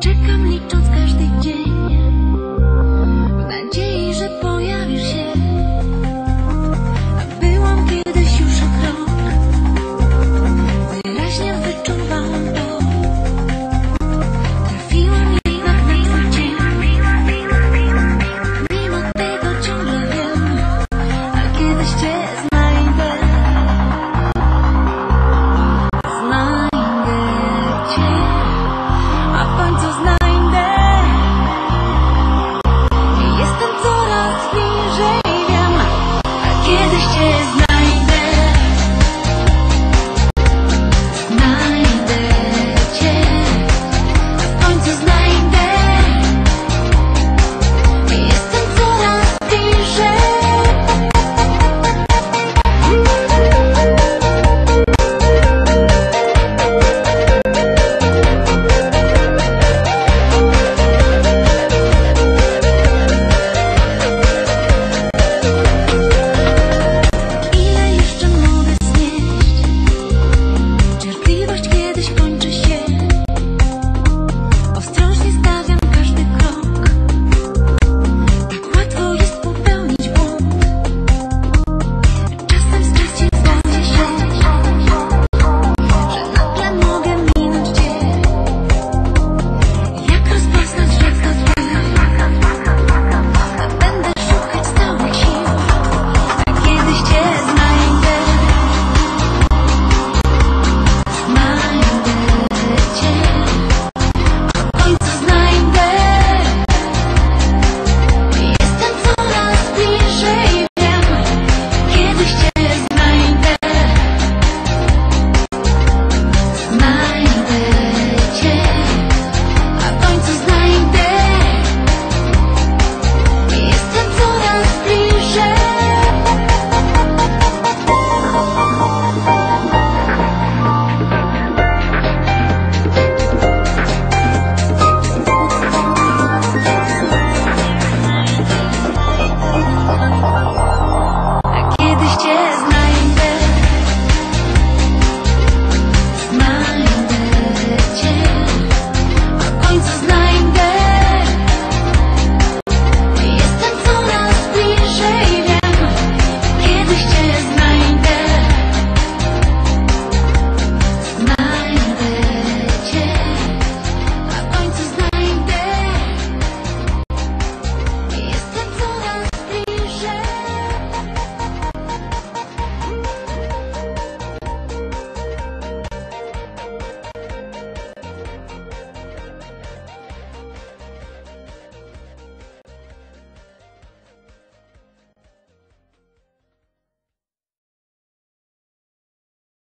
Czekam licząc każdy dzień. W nadziei, że pojawisz się.